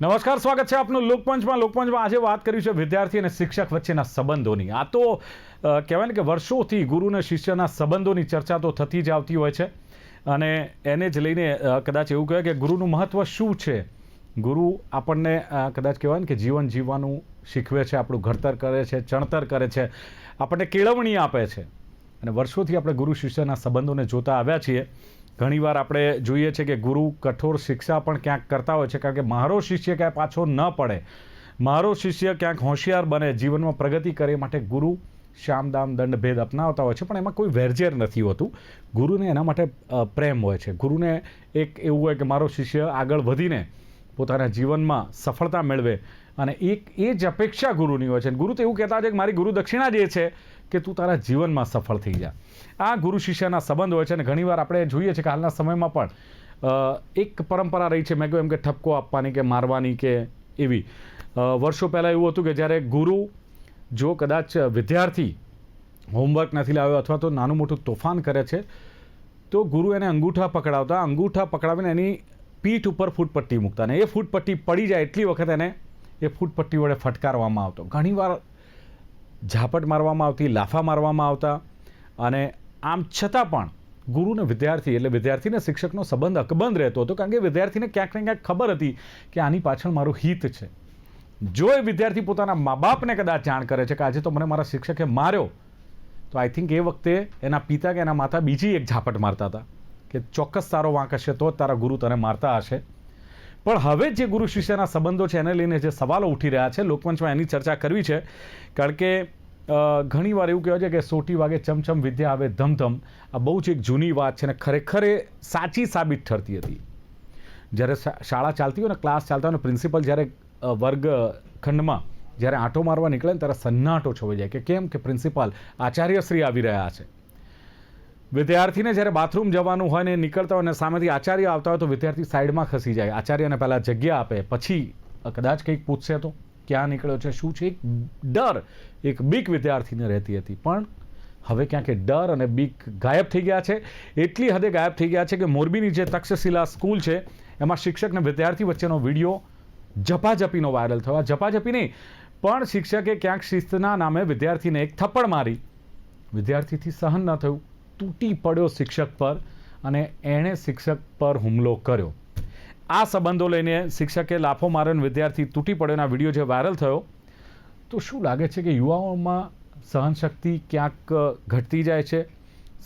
નમસ્કાર, સ્વાગત છે આપનું લોકપંચમાં લોકપંચમાં આજે વાત કરી છે વિદ્યાર્થી અને શિક્ષક વચ્ચેના સંબંધોની. આ તો કહેવાય ને કે વર્ષોથી ગુરુ અને શિષ્યના સંબંધોની ચર્ચા તો થતી જ આવતી હોય છે. અને એને જ લઈને કદાચ એવું કહેવાય કે ગુરુનું મહત્ત્વ શું છે? ગુરુ આપણને કદાચ કહેવાય ને કે જીવન જીવવાનું શીખવે છે, આપણું ઘડતર કરે છે, ચણતર કરે છે, આપણને કેળવણી આપે છે. અને વર્ષોથી આપણે ગુરુ શિષ્યના સંબંધોને જોતા આવ્યા છીએ. ઘણીવાર આપણે જોઈએ છે કે ગુરુ કઠોર શિક્ષા પણ ક્યાંક કરતા હોય છે, કારણ કે મારો શિષ્ય ક્યાંય પાછો ન પડે. મારો શિષ્ય ક્યાંક હોશિયાર બને, જીવનમાં પ્રગતિ કરે માટે ગુરુ શ્યામદામ દંડ ભેદ અપનાવતા હોય છે, પણ એમાં કોઈ વેરઝેર નથી હોતું. ગુરુને એના માટે પ્રેમ હોય છે. ગુરુને એક એવું હોય કે મારો શિષ્ય આગળ વધીને પોતાના જીવનમાં સફળતા મેળવે અને એક, એ જ અપેક્ષા ગુરુની હોય છે. ગુરુ તો એવું કહેતા છે કે મારી ગુરુ દક્ષિણા જે છે કે તું તારા જીવનમાં સફળ થઈ જા. આ ગુરુ શિષ્યના સંબંધ હોય છે અને ઘણીવાર આપણે જોઈએ છે કે હાલના સમયમાં પણ એક પરંપરા રહી છે મેં કહ્યું એમ કે ઠપકો આપવાની કે મારવાની કે એવી. વર્ષો પહેલાં એવું હતું કે જ્યારે ગુરુ જો કદાચ વિદ્યાર્થી હોમવર્ક નથી લાવ્યો અથવા તો નાનું મોટું તોફાન કરે છે, તો ગુરુ એને અંગૂઠા પકડાવતા, અંગૂઠા પકડાવીને એની પીઠ ઉપર ફૂટપટ્ટી મૂકતા અને એ ફૂટપટ્ટી પડી જાય એટલી વખત એને એ ફૂટપટ્ટી વડે ફટકારવામાં આવતો. ઘણીવાર ઝાપટ મારવામાં આવતી, લાફા મારવામાં આવતા અને આમ છતાં પણ ગુરુને વિદ્યાર્થી એટલે વિદ્યાર્થીને શિક્ષકનો સંબંધ અકબંધ રહેતો હતો કારણ કે વિદ્યાર્થીને ક્યાંક ને ક્યાંક ખબર હતી કે આની પાછળ મારું હિત છે. જો એ વિદ્યાર્થી પોતાના મા બાપને કદાચ જાણ કરે છે કે આજે તો મને મારા શિક્ષકે માર્યો, તો આઈ થિંક એ વખતે એના પિતા કે એના માતા બીજી એક ઝાપટ મારતા હતા કે ચોક્કસ તારો વાંક હશે તો જ તારા ગુરુ તને મારતા હશે. પણ હવે જે ગુરુ શિષ્યના સંબંધો છે, એને લઈને જે સવાલો ઉઠી રહ્યા છે, લોકમંચમાં એની ચર્ચા કરવી છે. કારણ કે ઘણીવાર એવું કહેવાય છે કે સોટી વાગે ચમચમ વિદ્યા આવે ધમધમ આ બહુ જ એક જૂની વાત છે અને ખરેખર એ સાચી સાબિત ઠરતી હતી. જ્યારે શાળા ચાલતી હોય ને, ક્લાસ ચાલતા હોય પ્રિન્સિપલ જ્યારે વર્ગ ખંડમાં જ્યારે આંટો મારવા નીકળે ને, ત્યારે સન્નાટો છવાઈ જાય કે કેમ કે પ્રિન્સિપાલ આચાર્યશ્રી આવી રહ્યા છે. વિદ્યાર્થીને જ્યારે બાથરૂમ જવાનું હોય ને નીકળતા હોય ને સામેથી આચાર્ય આવતા હોય તો વિદ્યાર્થી સાઈડમાં ખસી જાય. આચાર્યને પહેલાં જગ્યા આપે. પછી કદાચ કંઈક પૂછશે તો ક્યાં નીકળ્યો છે, શું છે? એક ડર, એક બીક વિદ્યાર્થીને રહેતી હતી. પણ હવે ક્યાંક ડર અને બીક ગાયબ થઈ ગયા છે. એટલી હદે ગાયબ થઈ ગયા છે કે મોરબીની જે તક્ષશિલા સ્કૂલ છે, એમાં શિક્ષક અને વિદ્યાર્થી વચ્ચેનો વીડિયો ઝપાઝપીનો વાયરલ થયો. આ ઝપાઝપી નહીં, પણ શિક્ષકે ક્યાંક શિસ્તના નામે વિદ્યાર્થીને એક થપ્પડ મારી. વિદ્યાર્થીથી સહન ન થયું. તૂટી પડ્યો શિક્ષક પર અને એણે શિક્ષક પર હુમલો કર્યો. આ સંબંધો લઈને શિક્ષકે લાફો માર્યો વિદ્યાર્થી તૂટી પડ્યોના વીડિયો જે વાયરલ થયો. તો શું લાગે છે કે યુવાઓમાં સહનશક્તિ ક્યાંક ઘટતી જાય છે?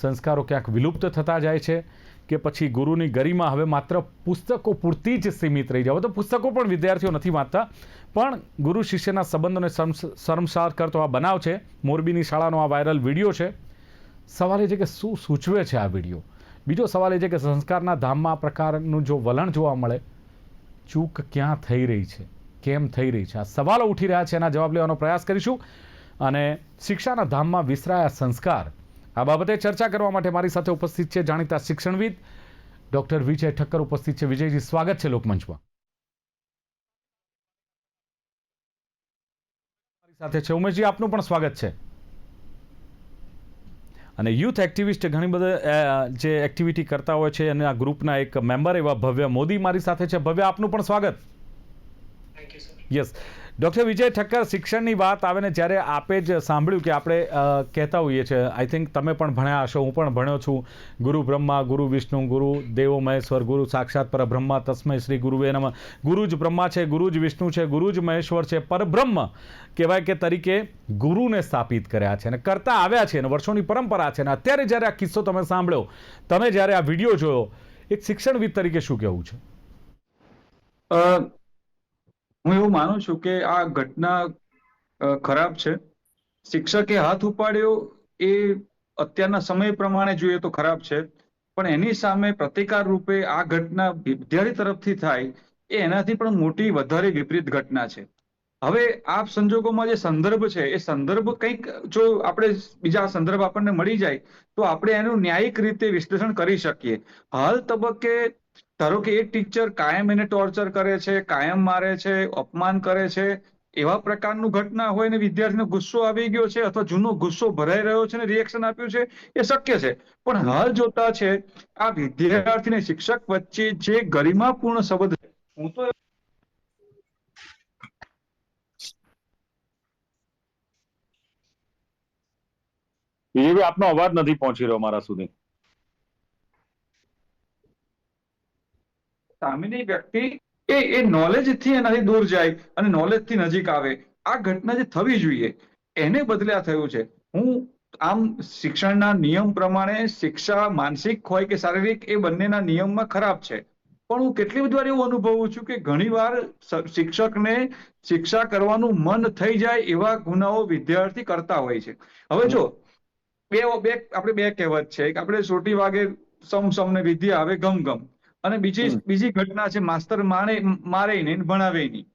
સંસ્કારો ક્યાંક વિલુપ્ત થતા જાય છે? કે પછી ગુરુની ગરિમા હવે માત્ર પુસ્તકો પૂરતી જ સીમિત રહી જાય? તો પુસ્તકો પણ વિદ્યાર્થીઓ નથી વાંચતા. પણ ગુરુ શિષ્યના સંબંધોને શર્મ- શર્મસાર કરતો આ બનાવ છે. મોરબીની શાળાનો આ વાયરલ વીડિયો છે. સવાલ એ છે કે શું સૂચવે છે આ વીડિયો? બીજો સવાલ એ છે કે સંસ્કારના ધામમાં આ પ્રકારનું જો વલણ જોવા મળે, ચૂક ક્યાં થઈ રહી છે? કેમ થઈ રહી છે? આ સવાલો ઉઠી રહ્યા છે, એના જવાબ લેવાનો પ્રયાસ કરીશું. અને શિક્ષાના ધામમાં વિસરાયા સંસ્કાર, આ બાબતે ચર્ચા કરવા માટે મારી સાથે ઉપસ્થિત છે જાણીતા શિક્ષણવિદ ડૉક્ટર વિજય ઠક્કર. ઉપસ્થિત છે. વિજયજી, સ્વાગત છે લોકમંચમાં. સાથે છે ઉમેશજી, આપનું પણ સ્વાગત છે. અને યુથ એક્ટિવિસ્ટ ઘણી બધા જે એક્ટિવિટી કરતા હોય છે અને આ ગ્રુપના એક મેમ્બર એવા ભવ્ય મોદી મારી સાથે છે. ભવ્ય આપનું પણ સ્વાગત. યસ ડૉક્ટર વિજય ઠક્કર, શિક્ષણની વાત આવે ને જ્યારે આપે જ સાંભળ્યું કે આપણે કહેતા હોઈએ છીએ આઈ થિંક તમે પણ ભણ્યા હશો, હું પણ ભણ્યો છું. ગુરુ બ્રહ્મા, ગુરુ વિષ્ણુ, ગુરુ દેવો મહેશ્વર, ગુરુ સાક્ષાત પરબ્રહ્મા, તસ્મય શ્રી ગુરુ નમઃ. ગુરુ જ બ્રહ્મા છે, ગુરુ જ વિષ્ણુ છે, ગુરુ જ મહેશ્વર છે, પરબ્રહ્મ કહેવાય કે તરીકે ગુરુને સ્થાપિત કર્યા છે અને કરતા આવ્યા છે અને વર્ષોની પરંપરા છે અને અત્યારે જ્યારે આ કિસ્સો તમે સાંભળ્યો, તમે જ્યારે આ વીડિયો જોયો, એક શિક્ષણવિદ તરીકે શું કહેવું છે? હું એવું માનું છું કે આ ઘટના ખરાબ છે. શિક્ષકે હાથ ઉપાડ્યો એ અત્યારના સમય પ્રમાણે જોઈએ તો ખરાબ છે. પણ એની સામે પ્રતિકાર રૂપે આ ઘટના વિદ્યાર્થી તરફથી થાય એ એનાથી પણ મોટી વધારે વિપરીત ઘટના છે. હવે આ સંજોગોમાં જે સંદર્ભ છે, એ સંદર્ભ કંઈક જો આપણે બીજા સંદર્ભ આપણને મળી જાય તો આપણે એનું ન્યાયિક રીતે વિશ્લેષણ કરી શકીએ. હાલ તબક્કે ધારો કે એ ટીચર કાયમ એને ટોર્ચર કરે છે, કાયમ મારે છે, અપમાન કરે છે, એવા પ્રકારનું ઘટના હોય ને વિદ્યાર્થીનો ગુસ્સો આવી ગયો છે અથવા જૂનો ગુસ્સો ભરાઈ રહ્યો છે ને રિએક્શન આપ્યું છે, એ શક્ય છે. પણ હાલ જોતા છે, આ વિદ્યાર્થી ને શિક્ષક વચ્ચે જે ગરિમાપૂર્ણ સંબંધ હું તો બીજેપી આપનો અવાજ નથી પહોંચી રહ્યો મારા સુધી. સામેની વ્યક્તિ એ એ નોલેજથી એનાથી દૂર જાય અને નોલેજથી નજીક આવે. આ ઘટના જે થવી જોઈએ, એને બદલે આ થયું છે. હું આમ શિક્ષણના નિયમ પ્રમાણે શિક્ષા માનસિક હોય કે શારીરિક, એ બંનેના નિયમમાં ખરાબ છે. પણ હું કેટલી બધી વાર એવું અનુભવું છું કે ઘણીવાર શિક્ષકને શિક્ષા કરવાનું મન થઈ જાય એવા ગુનાઓ વિદ્યાર્થી કરતા હોય છે. હવે જો, બે બે, આપણે બે કહેવત છે. આપણે સોટી વાગે સમ, સમને વિદ્યા આવે ગમ ગમ. અને બીજી બીજી ઘટના છે માસ્તર માણે મારે નહીં ભણાવે નહીં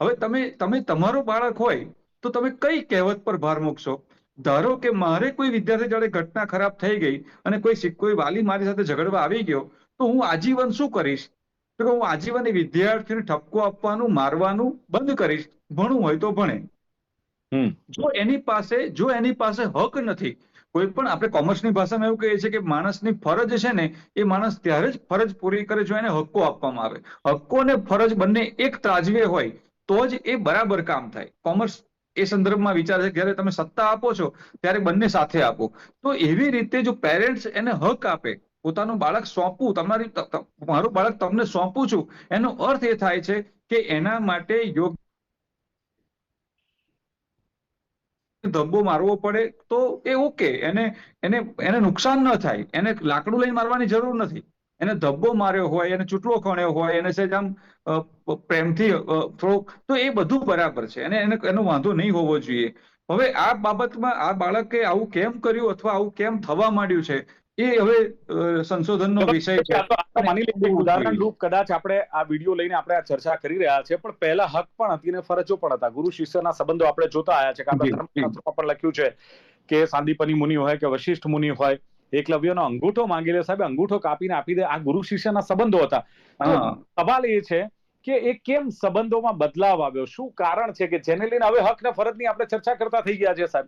હવે તમે તમે તમારો બાળક હોય તો તમે કઈ કહેવત પર ભાર મૂકશો? ધારો કે મારે કોઈ વિદ્યાર્થી જોડે ઘટના ખરાબ થઈ ગઈ અને કોઈ કોઈ વાલી મારી સાથે ઝઘડવા આવી ગયો તો હું આજીવન શું કરીશ? તો કે હું આજીવન એ વિદ્યાર્થીને ઠપકો આપવાનું મારવાનું બંધ કરીશ. ભણવું હોય તો ભણે. હમ. જો એની પાસે જો એની પાસે હક નથી કોઈ પણ આપણે કોમર્સની ભાષામાં એવું કહીએ છીએ કે માણસની ફરજ છે ને, એ માણસ ત્યારે જ ફરજ પૂરી કરે જો એને હક્કો આપવામાં આવે. હક્કો અને ફરજ બંને એક ત્રાજવે હોય, તો જ એ બરાબર કામ થાય. કોમર્સ એ સંદર્ભમાં વિચાર છે જ્યારે તમે સત્તા આપો છો, ત્યારે બંને સાથે આપો. તો એવી રીતે જો પેરેન્ટ્સ એને હક આપે, પોતાનું બાળક સોંપવું, તમારી મારું બાળક તમને સોંપું છું, એનો અર્થ એ થાય છે કે એના માટે યોગ્ય ધબ્બો મારવો પડે, તો એ ઓકે. એને એને એને નુકસાન ન થાય. એને લાકડું લઈને મારવાની જરૂર નથી. એને ધબ્બો માર્યો હોય, એને ચૂંટવો ખણ્યો હોય, એને સહેજ આમ પ્રેમથી થોડોક તો એ બધું બરાબર છે. અને એને, એનો વાંધો નહીં હોવો જોઈએ. હવે આ બાબતમાં આ બાળકે આવું કેમ કર્યું અથવા આવું કેમ થવા માંડ્યું છે? એ હવે સંશોધનનો વિષય છે. તો- માની લઈએ ઉદાહરણ રૂપ કદાચ આપણે આ વીડિયો લઈને આપણે આ ચર્ચા કરી રહ્યા છે પણ પહેલા હક પણ હતી અને ફરજો પણ હતા. ગુરુ શિષ્યના સંબંધો આપણે જોતા આવ્યા છે કે આપણા જી, પણ લખ્યું છે કે સાંદીપની મુનિ હોય કે વશિષ્ઠ મુનિ હોય એકલવ્યનો અંગૂઠો માંગી લે સાહેબ અંગૂઠો કાપીને આપી દે. આ ગુરુ શિષ્યના સંબંધો હતા. સવાલ એ છે કે એ કેમ સંબંધોમાં બદલાવ આવ્યો? શું કારણ છે કે જેને લઈને હવે હક ને ફરજની આપણે ચર્ચા કરતા થઈ ગયા છે સાહેબ?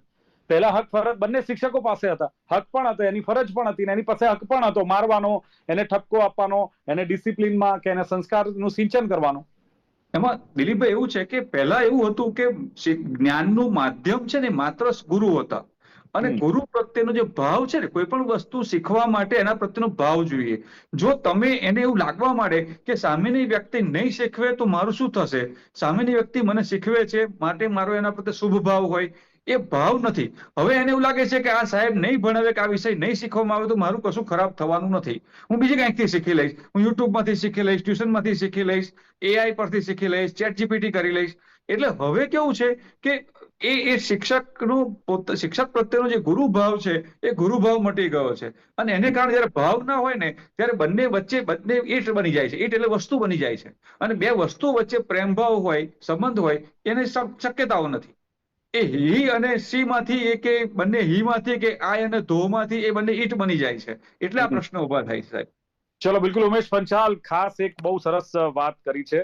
પહેલા હક ફરજ બંને શિક્ષકો પાસે હતા. હક પણ હતો એની ફરજ પણ હતી એની પાસે હક પણ હતો. મારવાનો એને ઠપકો આપવાનો એને ડિસિપ્લિનમાં કે એને સંસ્કારનું સિંચન કરવાનું. એમાં દિલીપભાઈ એવું છે કે પહેલા એવું હતું કે જ્ઞાનનું માધ્યમ છે ને માત્ર ગુરુ હતા. અને ગુરુ પ્રત્યેનો જે ભાવ છે ને કોઈ પણ વસ્તુ શીખવા માટે એના પ્રત્યેનો ભાવ જોઈએ. જો તમે એને એવું લાગવા માંડે કે સામેની વ્યક્તિ નહીં શીખવે તો મારું શું થશે? સામેની વ્યક્તિ મને શીખવે છે માટે મારો એના પ્રત્યે શુભ ભાવ હોય. એ ભાવ નથી. હવે એને એવું લાગે છે કે આ સાહેબ નહીં ભણાવે કે આ વિષય નહીં શીખવામાં આવે તો મારું કશું ખરાબ થવાનું નથી. હું બીજી કંઈકથી શીખી લઈશ? હું યુટ્યુબમાંથી શીખી લઈશ, ટ્યુશનમાંથી શીખી લઈશ એઆઈ પરથી શીખી લઈશ ચેટ જીપીટી કરી લઈશ. એટલે હવે કેવું છે કે એ એ શિક્ષકનો શિક્ષક પ્રત્યેનો જે ગુરુ ભાવ છે એ ગુરુ ભાવ મટી ગયો છે. અને એને કારણે જ્યારે ભાવ ના હોય ને, ત્યારે બંને વચ્ચે, બંને ઈટ બની જાય છે. ઈટ એટલે વસ્તુ બની જાય છે. અને બે વસ્તુ વચ્ચે પ્રેમ ભાવ હોય, સંબંધ હોય, એને શક્યતાઓ નથી. એ હી અને સી માંથી એ કે બંને હી માંથી કે આય અને ધો માંથી એ બંને ઈટ બની જાય છે. એટલે આ પ્રશ્ન ઊભા થાય છે સાહેબ. ચલો બિલકુલ ઉમેશ પંચાલ ખાસ એક બહુ સરસ વાત કરી છે.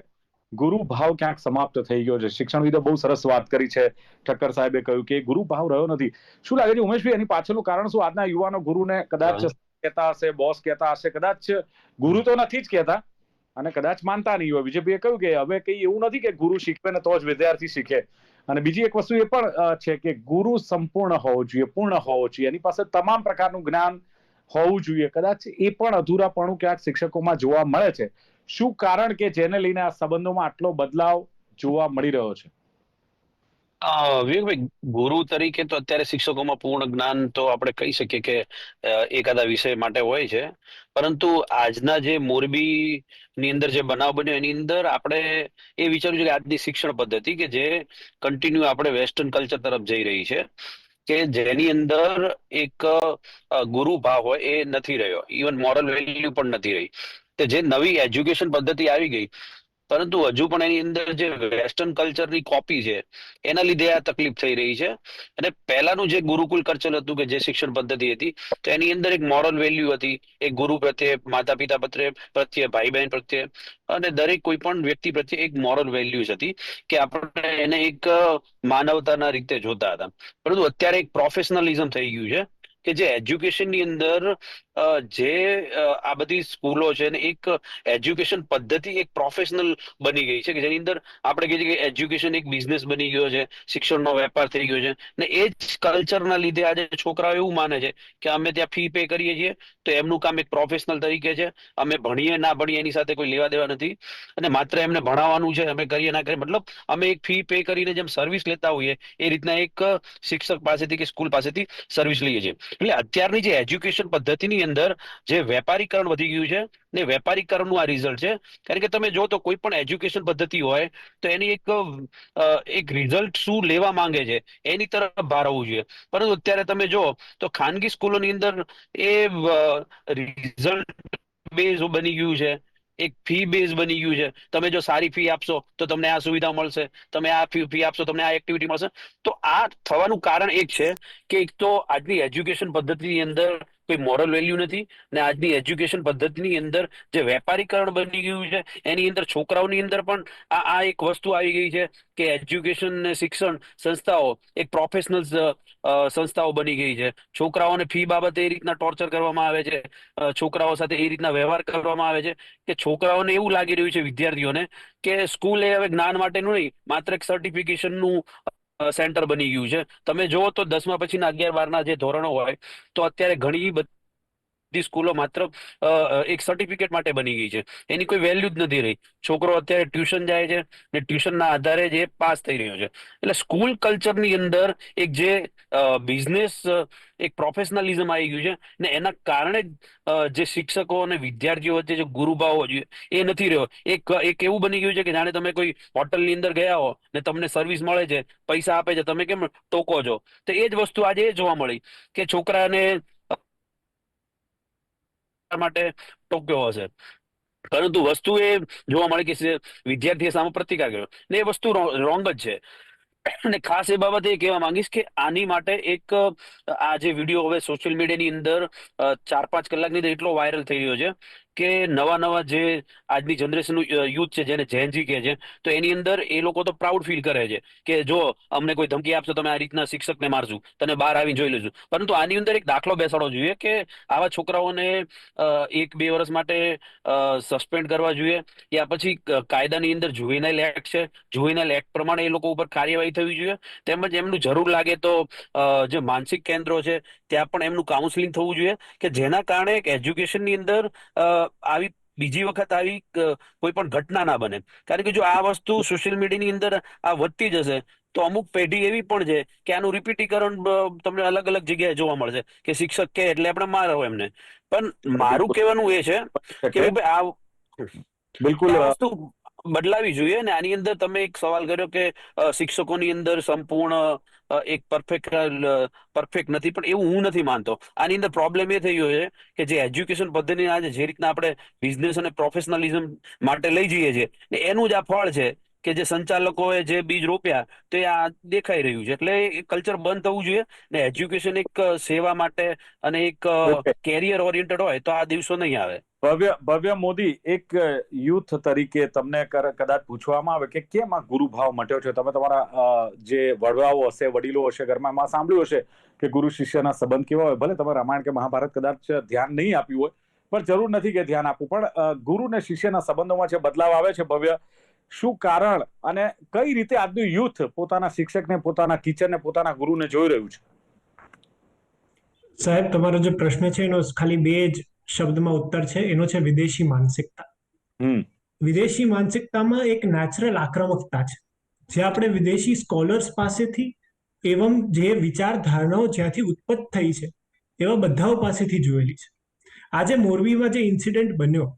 ગુરુ ભાવ ક્યાંક સમાપ્ત થઈ ગયો છે. શિક્ષણવિદે બહુ સરસ વાત કરી છે. ઠક્કર સાહેબે કહ્યું કે ગુરુ ભાવ રહ્યો નથી. શું લાગે છે ઉમેશભાઈ એની પાછળનું કારણ શું? આજના યુવાનો ગુરુને કદાચ કહેતા હશે બોસ કહેતા હશે કદાચ ગુરુ તો નથી જ કહેતા અને કદાચ માનતા નહીં હોય. બીજેપીએ કહ્યું કે હવે કઈ એવું નથી કે ગુરુ શીખવે ને તો જ વિદ્યાર્થી શીખે. અને બીજી એક વસ્તુ એ પણ છે કે ગુરુ સંપૂર્ણ હોવો જોઈએ, પૂર્ણ હોવો જોઈએ. એની પાસે તમામ પ્રકારનું જ્ઞાન હોવું જોઈએ. કદાચ એ પણ અધૂરાપણું ક્યાંક શિક્ષકોમાં જોવા મળે છે. શું કારણ કે જેને લઈને આ સંબંધોમાં આટલો બદલાવ જોવા મળી રહ્યો છે? વિવેકભાઈ ગુરુ તરીકે તો અત્યારે શિક્ષકોમાં પૂર્ણ જ્ઞાન તો આપણે કહી શકીએ કે એકાદા વિષય માટે હોય છે. પરંતુ આજના જે મોરબી ની અંદર જે બનાવ બન્યો, એની અંદર આપણે એ વિચાર્યું છે કે આજની શિક્ષણ પદ્ધતિ કે જે કન્ટિન્યુ આપણે વેસ્ટર્ન કલ્ચર તરફ જઈ રહી છે, કે જેની અંદર એક ગુરુ ભાવ હોય એ નથી રહ્યો. ઇવન મોરલ વેલ્યુ પણ નથી રહી. કે જે નવી એજ્યુકેશન પદ્ધતિ આવી ગઈ પરંતુ હજુ પણ એની અંદર જે વેસ્ટર્ન કલ્ચરની કોપી છે, એના લીધે આ તકલીફ થઈ રહી છે. અને પહેલાનું જે ગુરુકુલ કલ્ચર હતું કે જે શિક્ષણ પદ્ધતિ હતી, તો એની અંદર એક મોરલ વેલ્યુ હતી. એક ગુરુ પ્રત્યે માતા પિતા પ્રત્યે પ્રત્યે ભાઈ બહેન પ્રત્યે, અને દરેક કોઈ પણ વ્યક્તિ પ્રત્યે એક મોરલ વેલ્યુઝ હતી કે આપણે એને એક માનવતાના રીતે જોતા હતા. પરંતુ અત્યારે એક પ્રોફેશનલિઝમ થઈ ગયું છે. કે જે એજ્યુકેશનની અંદર જે આ બધી સ્કૂલો છે ને એક એજ્યુકેશન પદ્ધતિ એક પ્રોફેશનલ બની ગઈ છે કે જેની અંદર આપણે કહીએ છીએ કે એજ્યુકેશન એક બિઝનેસ બની ગયો છે, શિક્ષણનો વેપાર થઈ ગયો છે ને એ જ કલ્ચરના લીધે આજે છોકરાઓ એવું માને છે કે અમે ત્યાં ફી પે કરીએ છીએ તો એમનું કામ એક પ્રોફેશનલ તરીકે છે, અમે ભણીએ ના ભણીએ એની સાથે કોઈ લેવા દેવા નથી અને માત્ર એમને ભણાવવાનું છે, અમે કરીએ ના કરીએ, મતલબ અમે એક ફી પે કરીને જેમ સર્વિસ લેતા હોઈએ એ રીતના એક શિક્ષક પાસેથી કે સ્કૂલ પાસેથી સર્વિસ લઈએ છીએ. એટલે અત્યારની જે એજ્યુકેશન પદ્ધતિની અંદર જે વેપારીકરણ વધી ગયું છે ને વેપારીકરણનું આ રિઝલ્ટ છે. કારણ કે તમે જો તો કોઈ પણ એજ્યુકેશન પદ્ધતિ હોય તો એની એક એક રિઝલ્ટ શું લેવા માંગે છે એની તરફ ભાર હોવું જોઈએ. પરંતુ અત્યારે તમે જો તો ખાનગી સ્કૂલોની અંદર એ રિઝલ્ટ બેઝ બની ગયું છે. એક ફી બેઝ બની ગયું છે. તમે જો સારી ફી આપશો, તો તમને આ સુવિધા મળશે. તમે આ ફી આપશો, તમને આ એક્ટિવિટી મળશે. તો આ થવાનું કારણ એક છે કે એક તો આજની એજ્યુકેશન પદ્ધતિની અંદર કોઈ મોરલ વેલ્યુ નથી ને આજની એજ્યુકેશન પદ્ધતિની અંદર જે વેપારીકરણ બની ગયું છે, એની અંદર છોકરાઓની અંદર પણ આ આ એક વસ્તુ આવી ગઈ છે કે એજ્યુકેશન ને શિક્ષણ સંસ્થાઓ એક પ્રોફેશનલ સંસ્થાઓ બની ગઈ છે. છોકરાઓને ફી બાબતે એ રીતના ટોર્ચર કરવામાં આવે છે છોકરાઓ સાથે એ રીતના વ્યવહાર કરવામાં આવે છે કે છોકરાઓને એવું લાગી રહ્યું છે વિદ્યાર્થીઓને કે સ્કૂલ એ હવે જ્ઞાન માટેનું નહીં, માત્ર એક સર્ટિફિકેશનનું સેન્ટર બની ગયું છે. તમે જુઓ તો દસમા પછીના અગિયાર બારના જે ધોરણો હોય, તો અત્યારે ઘણી બધી સ્કૂલો માત્ર એક સર્ટિફિકેટ માટે બની ગઈ છે. એની કોઈ વેલ્યુ જ નથી રહી. છોકરો અત્યારે ટ્યુશન જાય છે ને ટ્યુશનના આધારે જે પાસ થઈ રહ્યો છે. એટલે સ્કૂલ કલ્ચરની અંદર એક જે બિઝનેસ એક પ્રોફેશનલિઝમ આવી ગયું છે ને એના કારણે જે શિક્ષકો અને વિદ્યાર્થીઓ વચ્ચે જે ગુરુભાવ હોવો જોઈએ એ નથી રહ્યો. એક એક એવું બની ગયું છે કે જાણે તમે કોઈ હોટલની અંદર ગયા હો ને તમને સર્વિસ મળે છે, પૈસા આપે છે, તમે કેમ ટોકો છો? તો એ જ વસ્તુ આજે એ જોવા મળી કે છોકરાને માટે ટોક્યો હશે. પરંતુ વસ્તુ એ જોવા મળી કે વિદ્યાર્થીએ સામે પ્રતિકાર કર્યો ને એ વસ્તુ રોંગ જ છે. અને ખાસ એ બાબતે એ કહેવા માંગીશ કે આની માટે એક, આ જે વીડિયો હવે સોશિયલ મીડિયાની અંદર ચાર પાંચ કલાકની અંદર એટલો વાયરલ થઈ રહ્યો છે કે નવા નવા જે આજની જનરેશનનું યુથ છે, જેને જેનજી કહે છે, તો એની અંદર એ લોકો તો પ્રાઉડ ફીલ કરે છે કે જો અમને કોઈ ધમકી આપશો તમે આ રીતના શિક્ષકને મારશું, તને બહાર આવીને જોઈ લેજો પરંતુ આની અંદર એક દાખલો બેસાડવો જોઈએ કે આવા છોકરાઓને એક બે વર્ષ માટે સસ્પેન્ડ કરવા જોઈએ, યા પછી કાયદાની અંદર જુવેનાઇલ એક્ટ છે જુવેનાઇલ એક્ટ પ્રમાણે એ લોકો ઉપર કાર્યવાહી થવી જોઈએ. તેમજ એમનું જરૂર લાગે તો જે માનસિક કેન્દ્રો છે, ત્યાં પણ એમનું કાઉન્સેલિંગ થવું જોઈએ, કે જેના કારણે એક એજ્યુકેશનની અંદર આવી બીજી વખત આવી કોઈ પણ ઘટના ના બને. કારણ કે જો આ વસ્તુ સોશિયલ મીડિયાની અંદર આ વધતી જશે તો અમુક પેઢી એવી પણ છે કે આનું રિપીટીકરણ તમને અલગ અલગ જગ્યાએ જોવા મળશે કે શિક્ષક કે એટલે આપણે મારો એમને. પણ મારું કહેવાનું એ છે કે ભાઈ આ બિલકુલ વસ્તુ બદલાવી જોઈએ અને આની અંદર તમે એક સવાલ કર્યો કે અ, શિક્ષકોની અંદર સંપૂર્ણ અ, એક પરફેક્ટ પરફેક્ટ નથી પણ એવું હું નથી માનતો. આની અંદર પ્રોબ્લેમ એ થઈ ગયો છે કે જે એજ્યુકેશન પદ્ધતિ આજે જે રીતના આપણે બિઝનેસ અને પ્રોફેશનલિઝમ માટે લઈ જઈએ છીએ ને એનું જ આ ફળ છે કે જે સંચાલકોએ જે બીજ રોપ્યા તો એ આ દેખાઈ રહ્યું છે. એટલે એ કલ્ચર બંધ થવું જોઈએ ને એજ્યુકેશન એક અ, સેવા માટે અને એક. કેરિયર ઓરિએન્ટેડ હોય તો આ દિવસો નહીં આવે. ભવ્ય ભવ્ય મોદી એક યુથ તરીકે તમને કદાચ પૂછવામાં આવે કે કેમ આ ગુરુભાવ મટ્યો છે? તમે તમારા જે વડવાઓ હશે, વડીલો હશે, ઘરમાં એમાં સાંભળ્યું હશે કે ગુરુ શિષ્યના સંબંધ કેવા હોય? ભલે તમે રામાયણ કે મહાભારત કદાચ ધ્યાન નહીં આપ્યું હોય, પણ જરૂર નથી કે ધ્યાન આપવું. પણ ગુરુ ને શિષ્યના સંબંધોમાં જે બદલાવ આવે છે ભવ્ય, શું કારણ અને કઈ રીતે આજનું યુથ પોતાના શિક્ષકને, પોતાના ટીચરને, પોતાના ગુરુને જોઈ રહ્યું છે? સાહેબ, તમારો જે પ્રશ્ન છે એનો ખાલી બે જ શબ્દમાં ઉત્તર છે એનો છે વિદેશી માનસિકતા. વિદેશી માનસિકતામાં એક નેચરલ આક્રમકતા છે. જે આપણે વિદેશી સ્કોલર્સ પાસેથી એવમ જે વિચારધારણાઓ જ્યાંથી ઉત્પત્ત થઈ છે એવા બધાઓ પાસેથી જોયેલી છે. આજે મોરબીમાં જે ઇન્સિડન્ટ બન્યો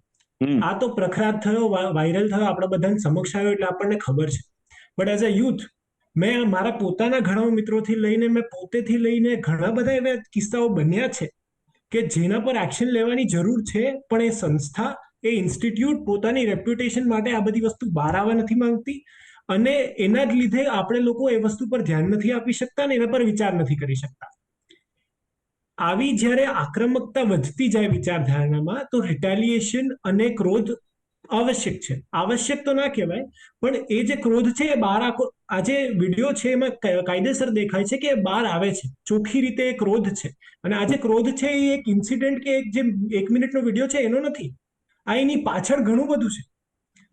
આ તો પ્રખરાત થયો વાયરલ થયો આપણા બધાને સમક્ષ આવ્યો એટલે આપણને ખબર છે. બટ એઝ અ યુથ મેં મારા પોતાના ઘણા મિત્રોથી લઈને મેં પોતેથી લઈને ઘણા બધા એવા કિસ્સાઓ બન્યા છે. કે જેના પર એક્શન લેવાની જરૂર છે, પણ એ સંસ્થા, એ ઇન્સ્ટિટ્યૂટ પોતાની રેપ્યુટેશન માટે આ બધી વસ્તુ બહાર આવવા નથી માંગતી અને એના જ લીધે આપણે લોકો એ વસ્તુ પર ધ્યાન નથી આપી શકતા અને એના પર વિચાર નથી કરી શકતા. આવી જ્યારે આક્રમકતા વધતી જાય વિચારધારણામાં, તો રિટેલિએશન અને ક્રોધ આવશ્યક છે. આવશ્યક તો ના કહેવાય, પણ એ જે ક્રોધ છે એ બહાર આ જે વીડિયો છે એમાં કાયદેસર દેખાય છે કે બહાર આવે છે. ચોખ્ખી રીતે ક્રોધ છે. અને આ જે ક્રોધ છે એ એક ઇન્સિડન્ટ કે એક જે એક મિનિટનો વીડિયો છે એનો નથી. આ એની પાછળ ઘણું બધું છે.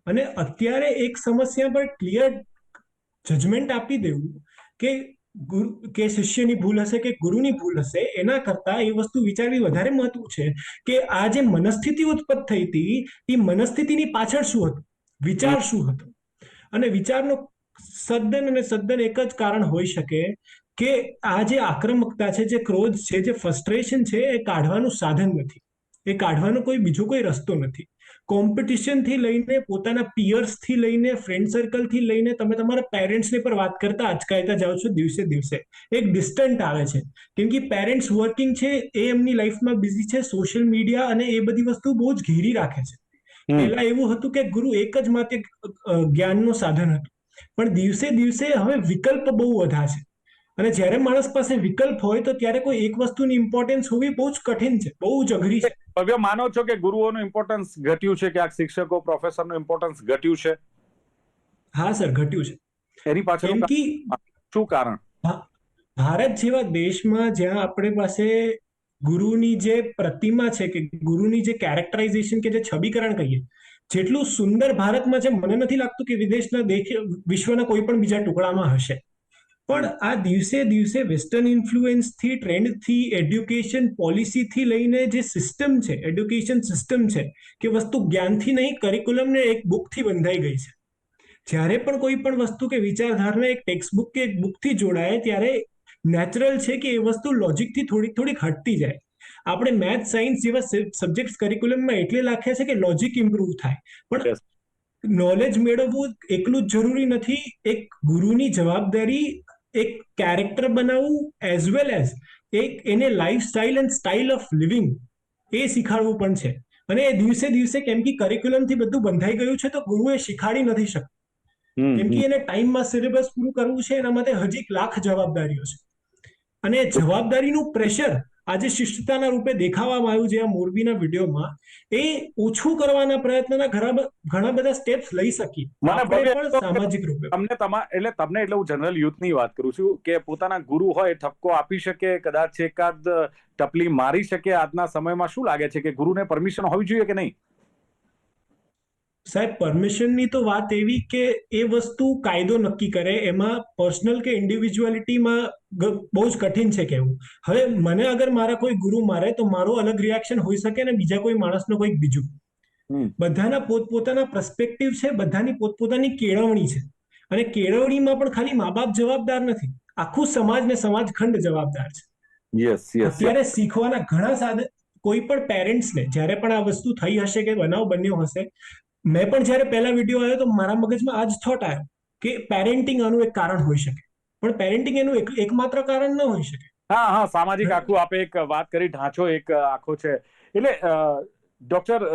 અને અત્યારે એક સમસ્યા પર ક્લિયર જજમેન્ટ આપી દેવું કે ગુરુ, કે શિષ્યની ભૂલ હશે કે ગુરુની ભૂલ હશે, એના કરતા એ વસ્તુ વિચારવી વધારે મહત્વ છે કે આ જે મનસ્થિતિ ઉત્પન્ન થઈ હતી, એ મનસ્થિતિની પાછળ શું હતું? વિચાર શું હતો? અને વિચારનો સદ્દન અને સદ્દન એક જ કારણ હોઈ શકે કે આ જે આક્રમકતા છે જે ક્રોધ છે જે ફ્રસ્ટ્રેશન છે એ કાઢવાનું સાધન નથી. એ કાઢવાનો કોઈ બીજો કોઈ રસ્તો નથી. કોમ્પિટિશનથી લઈને પોતાના પિયર્સથી લઈને ફ્રેન્ડ સર્કલથી લઈને તમે તમારા પેરેન્ટ્સની પર વાત કરતા અચકાયતા જાઓ છો દિવસે દિવસે. એક ડિસ્ટન્ટ આવે છે. કેમ કે પેરેન્ટ્સ વર્કિંગ છે એ એમની લાઈફમાં બિઝી છે સોશિયલ મીડિયા અને એ બધી વસ્તુ બહુ જ ઘેરી રાખે છે. પહેલા એવું હતું કે ગુરુ એક જ માત્ર જ્ઞાનનું સાધન હતું. પણ દિવસે દિવસે હવે વિકલ્પ બહુ વધારે અને જ્યારે માણસ પાસે વિકલ્પ હોય તો ત્યારે કોઈ એક વસ્તુની ઇમ્પોર્ટન્સ હોવી બહુ જ કઠિન છે બહુ જ અઘરી છે. ભવ્ય માનો છો કે ગુરુઓનું ઇમ્પોર્ટન્સ ઘટ્યું છે કે આ શિક્ષકો પ્રોફેસરનું ઇમ્પોર્ટન્સ ઘટ્યું છે? હા સર ઘટ્યું છે. એની પાછળ શું કારણ? ભારત જેવા દેશમાં જ્યાં આપણી પાસે ગુરુની જે પ્રતિમા છે કે ગુરુની જે કેરેક્ટરાઇઝેશન કે જે છબીકરણ કહીએ જેટલું સુંદર ભારતમાં છે, મને નથી લાગતું કે વિદેશના દેશ, વિશ્વના કોઈ પણ બીજા ટુકડામાં હશે. પણ આ દિવસે દિવસે વેસ્ટર્ન ઇન્ફ્લુએન્સથી ટ્રેન્ડથી એડ્યુકેશન પોલિસીથી લઈને જે સિસ્ટમ છે એડ્યુકેશન સિસ્ટમ છે, કે વસ્તુ જ્ઞાનથી નહીં કરિક્યુલમને એક બુકથી બંધાઈ ગઈ છે. જ્યારે પણ કોઈ પણ વસ્તુ કે વિચારધારણા એક ટેક્સ્ટ બુક કે એક બુકથી જોડાય, ત્યારે નેચરલ છે કે એ વસ્તુ લોજિકથી થોડીક થોડીક હટતી જાય. આપણે મેથ સાયન્સ જેવા સબ્જેક્ટ કરિક્યુલમમાં એટલે લખ્યા છે કે લોજિક ઇમ્પ્રુવ થાય. પણ નોલેજ મેળવવું એકલું જ જરૂરી નથી. એક ગુરુની જવાબદારી એક કેરેક્ટર બનાવવું એઝ વેલ એઝ એક એને life style and style of living એ શીખાડવું પણ છે. અને એ દિવસે દિવસે કેમ કે કરિક્યુલમથી બધું બંધાઈ ગયું છે તો ગુરુએ શીખાડી નથી શકતું કેમ કે એને ટાઈમમાં સિલેબસ પૂરું કરવું છે એના માટે હજી એક લાખ જવાબદારીઓ છે. અને જવાબદારીનું પ્રેશર આજે શિષ્ટતાના રૂપે દેખાવામાં આવ્યું છે આ મોરબીના વિડીયોમાં. એ ઓછું કરવાના પ્રયત્નના ઘણા ઘણા બધા સ્ટેપ્સ લઈ શકીએ. મને સામાજિક રૂપે. તમને તમા એટલે તમને એટલે હું જનરલ યુથની વાત કરું છું કે પોતાના ગુરુ હોય ઠપકો આપી શકે કદાચ એકાદ ટપલી મારી શકે આજના સમયમાં. શું લાગે છે કે ગુરુને પરમિશન હોવી જોઈએ કે નહીં? સાહેબ પરમિશનની તો વાત એવી કે એ વસ્તુ કાયદો નક્કી કરે એમાં પર્સનલ કે ઇન્ડિવિજ્યુઆલિટીમાં બહુ જ કઠિન છે કેવું હવે મને અગર મારા કોઈ ગુરુ મારે તો મારો અલગ રિએક્શન હોઈ શકે ને બીજા કોઈ માણસનો કોઈક બીજું. બધાના પોતપોતાના પ્રસ્પેક્ટિવ છે બધાની પોતપોતાની કેળવણી છે. અને કેળવણીમાં પણ ખાલી મા બાપ જવાબદાર નથી. આખું સમાજ ને સમાજખંડ જવાબદાર છે. અત્યારે શીખવાના ઘણા સાધન કોઈ પણ પેરેન્ટ્સને જ્યારે પણ આ વસ્તુ થઈ હશે કે બનાવ બન્યો હશે મેં પણ જ્યારે પહેલા વીડિયો આવ્યો તો મારા મગજમાં આ જ થોટ આવ્યો કે પેરેન્ટિંગ આનું એક કારણ હોઈ શકે. પણ પેરેન્ટિંગ એનું એકમાત્ર કારણ ન હોઈ શકે. હા હા, સામાજિક આખું આપે એક વાત કરી, ઢાંચો એક આખો છે. એટલે ડોક્ટર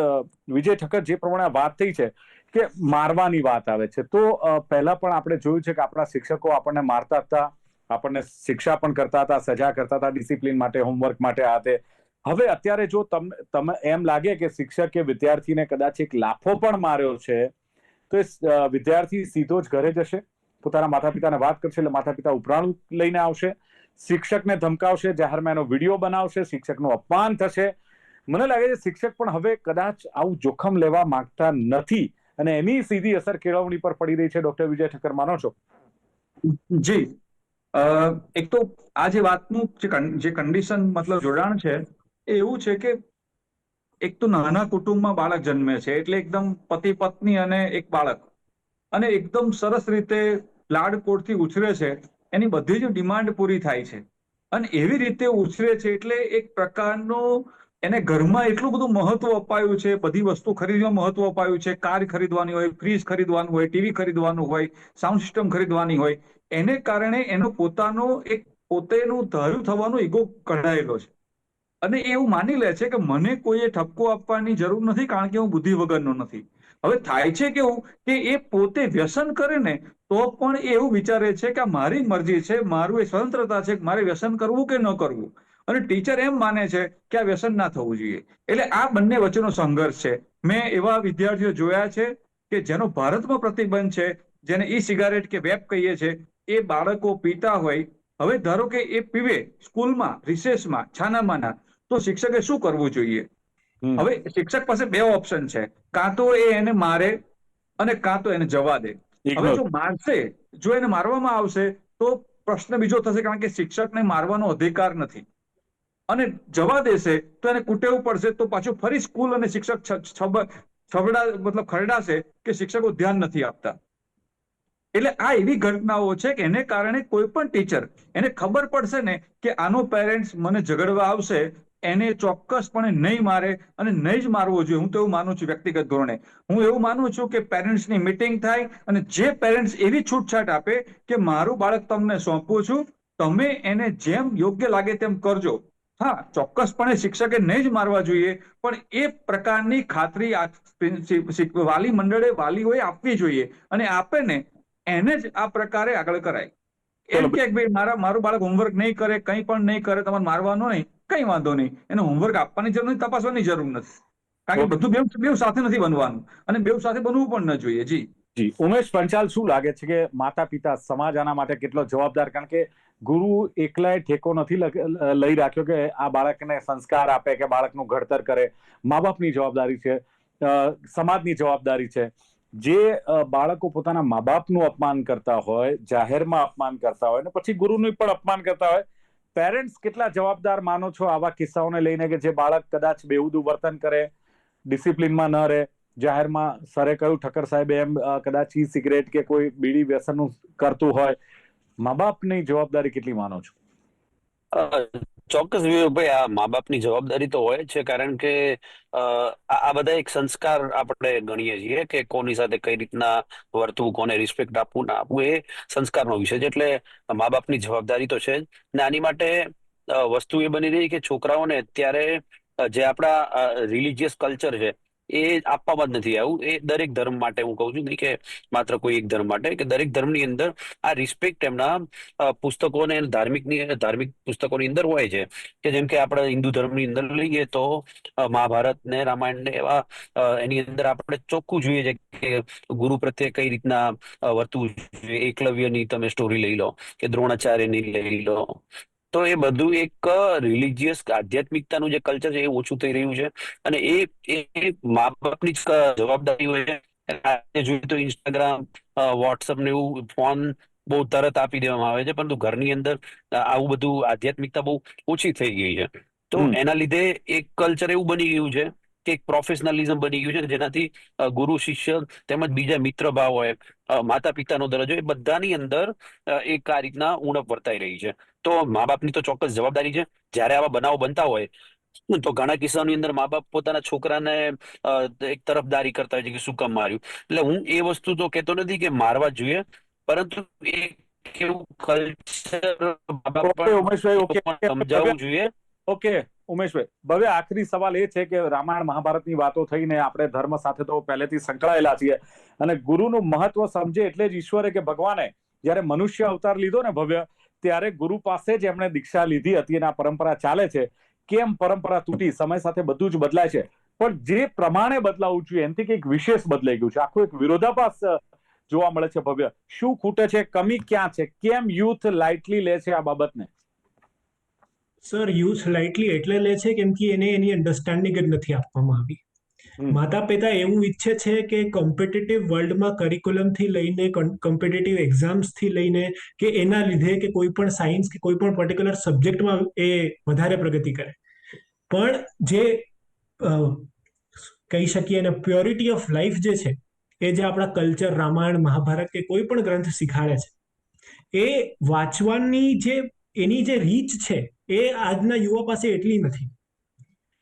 વિજય ઠક્કર જે પ્રમાણે વાત થઈ છે કે મારવાની વાત આવે છે. તો પહેલા પણ આપણે જોયું છે કે આપણા શિક્ષકો આપણને મારતા હતા, આપણને શિક્ષા પણ કરતા હતા, સજા કરતા હતા ડિસિપ્લિન માટે હોમવર્ક માટે આ તે. હવે અત્યારે જો તમને તમે, એમ લાગે કે શિક્ષકે વિદ્યાર્થીને કદાચ એક લાફો પણ માર્યો છે, તો એ વિદ્યાર્થી સીધો જ ઘરે જશે. પોતાના માતા પિતાને વાત કરશે, એટલે માતા પિતા ઉપરાણું લઈને આવશે. શિક્ષકને ધમકાવશે, જાહેરમાં એનો વીડિયો બનાવશે, શિક્ષકનું અપમાન થશે. મને લાગે છે શિક્ષક પણ હવે કદાચ આવું જોખમ લેવા માંગતા નથી અને એની સીધી અસર કેળવણી પર પડી રહી છે. ડોક્ટર વિજય ઠક્કર, માનો છો? જી. એક તો આ જે વાતનું જે કન- કન્ડિશન મતલબ જોડાણ છે એવું છે કે એક તો નાના કુટુંબમાં બાળક જન્મે છે, એટલે એકદમ પતિ પત્ની અને એક બાળક. અને એકદમ સરસ રીતે લાડકોડથી ઉછરે છે, એની બધી જ ડિમાન્ડ પૂરી થાય છે. અને એવી રીતે ઉછરે છે એટલે એક પ્રકારનો એને ઘરમાં એટલું બધું મહત્વ અપાયું છે, બધી વસ્તુ ખરીદવામાં મહત્વ અપાયું છે, કાર ખરીદવાની હોય ફ્રીજ ખરીદવાનું હોય, ટીવી ખરીદવાનું હોય સાઉન્ડ સિસ્ટમ ખરીદવાની હોય, એને કારણે એનો પોતાનો એક પોતેનું ધાર્યું થવાનો ઈગો કઢાયેલો છે. અને એ એવું માની લે છે કે મને કોઈએ ઠપકો આપવાની જરૂર નથી કારણ કે હું બુદ્ધિ વગરનો નથી. હવે થાય છે કેવું કે એ પોતે વ્યસન કરે ને તો પણ એ એવું વિચારે છે કે આ મારી મરજી છે, મારું એ સ્વતંત્રતા છે કે મારે વ્યસન કરવું કે ન કરવું? અને ટીચર એમ માને છે કે આ વ્યસન ના થવું જોઈએ. એટલે આ બંને વચ્ચેનો સંઘર્ષ છે. મેં એવા વિદ્યાર્થીઓ જોયા છે કે જેનો ભારતમાં પ્રતિબંધ છે, જેને ઈ સિગારેટ કે વેપ કહીએ છે, એ બાળકો પીતા હોય. હવે ધારો કે એ પીવે સ્કૂલમાં, રિસેસમાં, છાનામાના તો શિક્ષકે શું કરવું જોઈએ? હવે શિક્ષક પાસે બે ઓપ્શન છે. કાં તો એ એને મારે અને કાં તો એને જવા દે. હવે જો મારશે જો એને મારવામાં આવશે તો પ્રશ્ન બીજો થશે કારણ કે શિક્ષકને મારવાનો અધિકાર નથી. અને જવા દેશે તો એને કુટેવું પડશે તો પાછું ફરી સ્કૂલ અને શિક્ષક છબ- છબડા મતલબ ખરડાશે કે શિક્ષકો ધ્યાન નથી આપતા. એટલે આ એવી ઘટનાઓ છે કે એને કારણે કોઈ પણ ટીચર એને ખબર પડશે ને કે આનો પેરેન્ટ્સ મને ઝઘડવા આવશે એને ચોક્કસપણે નહીં મારે અને નહીં જ મારવો જોઈએ. હું તો એવું માનું છું વ્યક્તિગત ધોરણે. હું એવું માનું છું કે પેરેન્ટ્સની મીટિંગ થાય અને જે પેરેન્ટ્સ એવી છૂટછાટ આપે કે મારું બાળક તમને સોંપું છું, તમે એને જેમ યોગ્ય લાગે તેમ કરજો. હા, ચોક્કસપણે શિક્ષકે નહીં જ મારવા જોઈએ, પણ એ પ્રકારની ખાતરી વાલી મંડળે વાલીઓએ આપવી જોઈએ અને આપે ને એને જ આ પ્રકારે આગળ કરાય. એમ કે ભાઈ મારા મારું બાળક હોમવર્ક નહીં કરે કંઈ પણ નહીં કરે તમારે મારવાનો નહીં કંઈ વાંધો નહીં. એને હોમવર્ક આપવાની જરૂર નથી તપાસવાની જરૂર નથી. કારણ કે બધું બેવ બેવ સાથે નથી બનવાનું. અને બેવ સાથે બનવું પણ ન જોઈએ જી. જી ઉમેશ પંચાલ શું લાગે છે કે માતા પિતા સમાજ આના માટે કેટલો જવાબદાર? કારણ કે ગુરુ એકલાય ઠેકો નથી લઈ રાખ્યો કે આ બાળકને સંસ્કાર આપે કે બાળકનું ઘડતર કરે. મા બાપની જવાબદારી છે સમાજની જવાબદારી છે. જે બાળકો પોતાના મા બાપનું અપમાન કરતા હોય, જાહેરમાં અપમાન કરતા હોય ને પછી ગુરુનું પણ અપમાન કરતા હોય, પેરેન્ટ્સ કેટલા જવાબદાર માનો છો આવા કિસ્સાઓને લઈને કે જે બાળક કદાચ બેહુદું વર્તન કરે, ડિસિપ્લિનમાં ન રહે, જાહેરમાં સરે કહ્યું, ઠક્કર સાહેબે એમ કદાચ ઈ સિગરેટ કે કોઈ બીડી વ્યસનનું કરતું હોય મા બાપની જવાબદારી કેટલી માનો છો? ચોક્કસ ભાઈ આ મા બાપની જવાબદારી તો હોય છે કારણ કે અ, આ આ બધા એક સંસ્કાર આપણે ગણીએ છીએ કે કોની સાથે કઈ રીતના વર્તવું કોને રિસ્પેક્ટ આપવું ના આપવું એ સંસ્કારનો વિષય છે. એટલે મા બાપની જવાબદારી તો છે જ. ને આની માટે વસ્તુ એ બની રહી કે છોકરાઓને અત્યારે જે આપણા રિલિજિયસ કલ્ચર છે એ આપવામાં જ નથી આવું. એ દરેક ધર્મ માટે હું કહું છું નહીં કે માત્ર કોઈ એક ધર્મ માટે, કે દરેક ધર્મની અંદર આ રિસ્પેક્ટ એમના પુસ્તકો ને ધાર્મિકની, ધાર્મિક પુસ્તકોની અંદર હોય છે. કે જેમ કે આપણે હિન્દુ ધર્મની અંદર લઈએ તો મહાભારત ને રામાયણ ને એવા એની અંદર આપણે ચોખ્ખું જોઈએ છે કે ગુરુ પ્રત્યે કઈ રીતના વર્તવું જોઈએ. એકલવ્યની તમે સ્ટોરી લઈ લો, કે દ્રોણાચાર્યની લઈ લો તો એ બધું એક રિલિજિયસ આધ્યાત્મિકતાનું જે કલ્ચર છે એ ઓછું થઈ રહ્યું છે. અને એ એ મા બાપની જ જવાબદારી હોય છે. આજે જોઈએ તો ઇન્સ્ટાગ્રામ વોટ્સઅપ ને એવું ફોન બહુ તરત આપી દેવામાં આવે છે. પરંતુ ઘરની અંદર આવું બધું આધ્યાત્મિકતા બહુ ઓછી થઈ ગઈ છે. તો એના લીધે એક કલ્ચર એવું બની ગયું છે કે એક પ્રોફેશનલિઝમ બની ગયું છે કે જેનાથી ગુરુ શિષ્ય તેમજ બીજા મિત્ર ભાવ હોય માતા પિતાનો દરજ્જો એ બધાની અંદર એક આ રીતના ઉણપ વર્તાઈ રહી છે. તો મા બાપની તો ચોક્કસ જવાબદારી છે. જ્યારે આવા બનાવો બનતા હોય તો ઘણા કિસ્સાની અંદર મા બાપ પોતાના છોકરાને એક તરફદારી કરતા હોય છે કે શું કામ માર્યું? એટલે હું એ વસ્તુ તો કહેતો નથી કે મારવા જોઈએ પરંતુ એ કેવું કલ્ચર સમજાવવું જોઈએ. ઓકે ઉમેશભાઈ, હવે આખરી સવાલ એ છે કે રામાયણ મહાભારતની વાતો થઈને આપણે ધર્મ સાથે તો પહેલેથી સંકળાયેલા છીએ અને ગુરુનું મહત્વ સમજે એટલે જ ઈશ્વરે કે ભગવાને જ્યારે મનુષ્ય અવતાર લીધો ને ભવ્ય, ત્યારે ગુરુ પાસે જ એમણે દીક્ષા લીધી હતી અને આ પરંપરા ચાલે છે. કેમ પરંપરા તૂટી? સમય સાથે બધું જ બદલાય છે. પણ જે પ્રમાણે બદલાવું જોઈએ, એનાથી કંઈક વિશેષ બદલાઈ ગયું છે. આખું એક વિરોધાભાસ જોવા મળે છે ભવ્ય. શું ખૂટે છે? કમી ક્યાં છે? કેમ યુથ લાઇટલી લે છે આ બાબતને? સર યુથ લાઇટલી એટલે લે છે કેમ કે એને એની અન્ડરસ્ટેન્ડિંગ જ નથી આપવામાં આવી. માતા પિતા એવું ઈચ્છે છે કે કોમ્પિટિટિવ વર્લ્ડમાં કરિક્યુલમથી લઈને કોમ્પિટિટિવ એક્ઝામ્સથી લઈને કે એના લીધે કે કોઈ પણ સાયન્સ કે કોઈ પણ પર્ટિક્યુલર સબ્જેક્ટમાં એ વધારે પ્રગતિ કરે. પણ જે કહી શકીએ એને પ્યોરિટી ઓફ લાઈફ જે છે એ જે આપણા કલ્ચર રામાયણ મહાભારત કે કોઈ પણ ગ્રંથ શીખાડે છે એ વાંચવાની જે એની જે રીચ છે એ આજના યુવા પાસે એટલી નથી.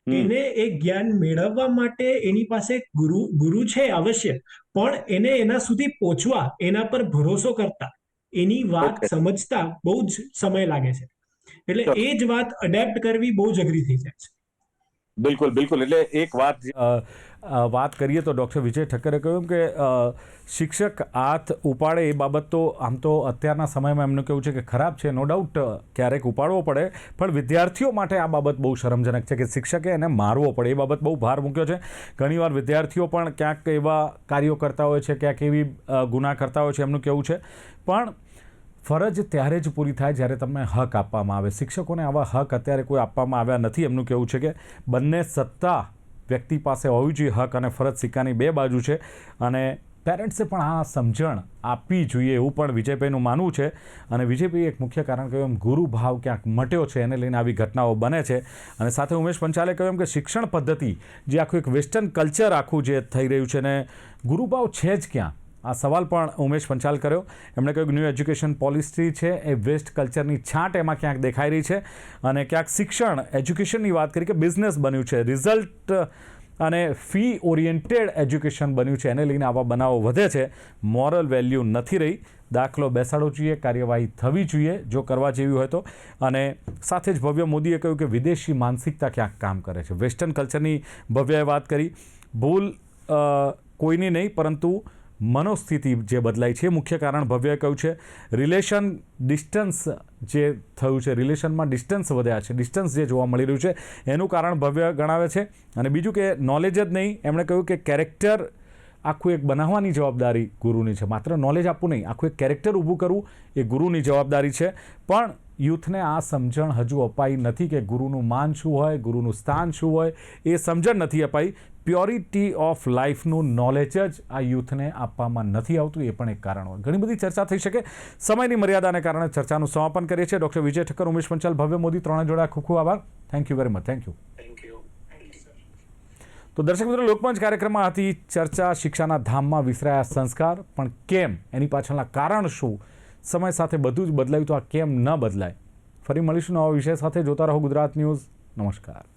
એને એ જ્ઞાન મેળવવા માટે એની પાસે ગુરુ ગુરુ છે અવશ્ય પણ એને એના સુધી પહોંચવા એના પર ભરોસો કરતા એની વાત સમજતા બહુ જ સમય લાગે છે. એટલે એ જ વાત અડેપ્ટ કરવી બહુ જ અઘરી થઈ જાય છે. બિલકુલ બિલકુલ. એટલે એક વાત વાત કરીએ તો ડૉક્ટર વિજય ઠક્કરે કહ્યું કે શિક્ષક હાથ ઉપાડે એ બાબત તો આમ તો અત્યારના સમયમાં એમનું કેવું છે કે ખરાબ છે નો ડાઉટ ક્યારેક ઉપાડવો પડે. પણ વિદ્યાર્થીઓ માટે આ બાબત બહુ શરમજનક છે કે શિક્ષકે એને મારવો પડે. એ બાબત બહુ ભાર મૂક્યો છે. ઘણીવાર વિદ્યાર્થીઓ પણ ક્યાંક એવા કાર્યો કરતા હોય છે, ક્યાંક એવી ગુના કરતા હોય છે, એમનું કેવું છે. પણ ફરજ ત્યારે જ પૂરી થાય જ્યારે તમને હક આપવામાં આવે. શિક્ષકોને આવા હક અત્યારે કોઈ આપવામાં આવ્યા નથી. એમનું કહેવું છે કે બંને સત્તા વ્યક્તિ પાસે હોવી જોઈએ, હક અને ફરજ સિક્કાની બે બાજુ છે અને પેરેન્ટ્સે પણ આ સમજણ આપવી જોઈએ એવું પણ વિજયભાઈનું માનવું છે. અને વિજયભાઈ એક મુખ્ય કારણ કહ્યું, એમ ગુરુભાવ ક્યાંક મટ્યો છે એને લઈને આવી ઘટનાઓ બને છે. અને સાથે ઉમેશ પંચાલે કહ્યું એમ કે શિક્ષણ પદ્ધતિ જે આખું એક વેસ્ટર્ન કલ્ચર આખું જે થઈ રહ્યું છે ને ગુરુભાવ છે જ ક્યાં? આ સવાલ પણ ઉમેશ પંચાલ કર્યો. એમણે કહ્યું કે ન્યૂ એજ્યુકેશન પોલિસી છે એ વેસ્ટ કલ્ચરની છાંટ એમાં ક્યાંક દેખાઈ રહી છે અને ક્યાંક શિક્ષણ એજ્યુકેશનની વાત કરી કે બિઝનેસ બન્યું છે. રિઝલ્ટ અને ફી ઓરિએન્ટેડ એજ્યુકેશન બન્યું છે. એને લઈને આવા બનાવો વધે છે. મોરલ વેલ્યુ નથી રહી. દાખલો બેસાડવો જોઈએ, કાર્યવાહી થવી જોઈએ, જો કરવા જેવી હોય તો. અને સાથે જ ભવ્ય મોદીએ કહ્યું કે વિદેશી માનસિકતા ક્યાંક કામ કરે છે. વેસ્ટર્ન કલ્ચરની ભવ્યએ વાત કરી. ભૂલ કોઈની નહીં, પરંતુ મનોસ્થિતિ જે બદલાઈ છે મુખ્ય કારણ ભવ્ય કહ્યું છે. રિલેશન ડિસ્ટન્સ જે થયું છે, રિલેશનમાં ડિસ્ટન્સ વધ્યા છે, ડિસ્ટન્સ જે જોવા મળી રહ્યું છે, એનું કારણ ભવ્ય ગણાવે છે. અને બીજું કે નોલેજ જ નહીં, એમણે કહ્યું કે કેરેક્ટર આખું એક બનાવવાની જવાબદારી ગુરુની છે. માત્ર નોલેજ આપવું નહીં, આખું એક કેરેક્ટર ઊભું કરવું એ ગુરુની જવાબદારી છે. પણ યુથને આ સમજણ હજુ અપાઈ નથી કે ગુરુનું માન શું હોય ગુરુનું સ્થાન શું હોય એ સમજણ નથી અપાઈ. પ્યોરિટી ઓફ લાઈફનું નોલેજ જ આ યુથને આપવામાં નથી આવતું એ પણ એક કારણ હોય. ઘણી બધી ચર્ચા થઈ શકે. સમયની મર્યાદાને કારણે ચર્ચાનું સમાપન કરીએ છીએ. ડૉક્ટર વિજય ઠક્કર ઉમેશ પંચાલ ભવ્ય મોદી ત્રણે જોડા ખૂબ ખૂબ આભાર. Thank you very much thank you તો દર્શક મિત્રો લોકમંચ કાર્યક્રમમાં હતી ચર્ચા શિક્ષાના ધામમાં વિસરાયા સંસ્કાર પણ કેમ? એની પાછળના કારણ શું? સમય સાથે બધું જ બદલાયું તો આ કેમ ન બદલાય? ફરી મળીશું નવા વિષય સાથે. જોતા રહો ગુજરાત ન્યૂઝ. નમસ્કાર.